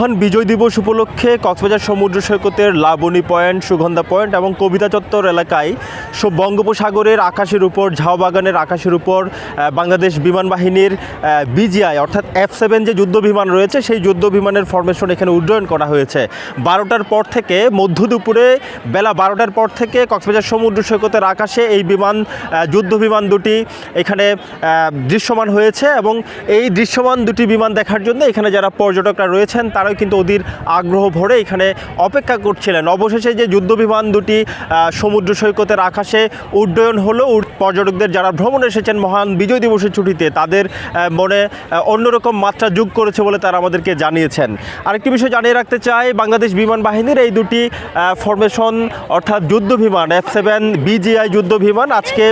মহান বিজয় দিবস উপলক্ষে কক্সবাজার সমুদ্র সৈকতের লাবণী পয়েন্ট, সুগন্ধা পয়েন্ট এবং কবিতা চত্বর এলাকায় বঙ্গোপসাগরের আকাশের উপর ঝাউবাগানের আকাশের উপর বাংলাদেশ বিমান বাহিনীর বিজিআই অর্থাৎ এফ সেভেন যে যুদ্ধ বিমান রয়েছে, সেই যুদ্ধ বিমানের ফরমেশন এখানে উড্ডয়ন করা হয়েছে। বারোটার পর থেকে মধ্য দুপুরে, বেলা বারোটার পর থেকে কক্সবাজার সমুদ্র সৈকতের আকাশে এই বিমান যুদ্ধ বিমান দুটি এখানে দৃশ্যমান হয়েছে এবং এই দৃশ্যমান দুটি বিমান দেখার জন্য এখানে যারা পর্যটকরা রয়েছেন তারাও কিন্তু অধীর আগ্রহ ভরে এখানে অপেক্ষা করছিলেন। অবশেষে যে যুদ্ধ বিমান দুটি সমুদ্র সৈকতের আকাশে উড্ডয়ন হলো পর্যটকদের যারা ভ্রমণ এসেছেন মহান বিজয় দিবসের ছুটিতে, তাদের মনে অন্যরকম মাত্রা যোগ করেছে বলে তারা আমাদেরকে জানিয়েছেন। আরেকটি বিষয় জানিয়ে রাখতে চাই, বাংলাদেশ বিমান বাহিনীর এই দুটি ফরমেশন অর্থাৎ যুদ্ধ বিমান এফ সেভেন বিজিআই যুদ্ধ বিমান আজকে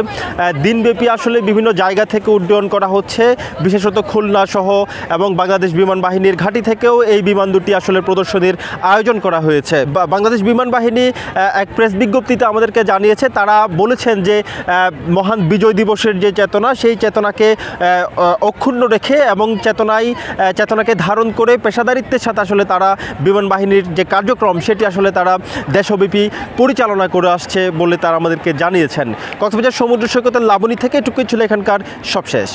দিনব্যাপী আসলে বিভিন্ন জায়গা থেকে উড্ডয়ন করা হচ্ছে, বিশেষত খুলনা সহ এবং বাংলাদেশ বিমান বাহিনীর ঘাঁটি থেকেও এই বিমান দুটি আসলে প্রদর্শনীর আয়োজন করা হয়েছে। বাংলাদেশ বিমান বাহিনী এক প্রেস বিজ্ঞপ্তিতে আমাদেরকে জানিয়েছে তারা বলেছেন যে মহান বিজয় দিবসের যে চেতনা সেই চেতনাকে অক্ষুণ্ণ রেখে এবং চেতনায় আহ, চেতনাকে ধারণ করে পেশাদারিত্বের সাথে আসলে তারা বিমান বাহিনীর যে কার্যক্রম সেটি আসলে তারা দেশব্যাপী পরিচালনা করে আসছে বলে তারা আমাদেরকে জানিয়েছেন। কক্সবাজার সমুদ্র সৈকতের লাবণী থেকে এটুকুই ছিল এখানকার সবশেষ।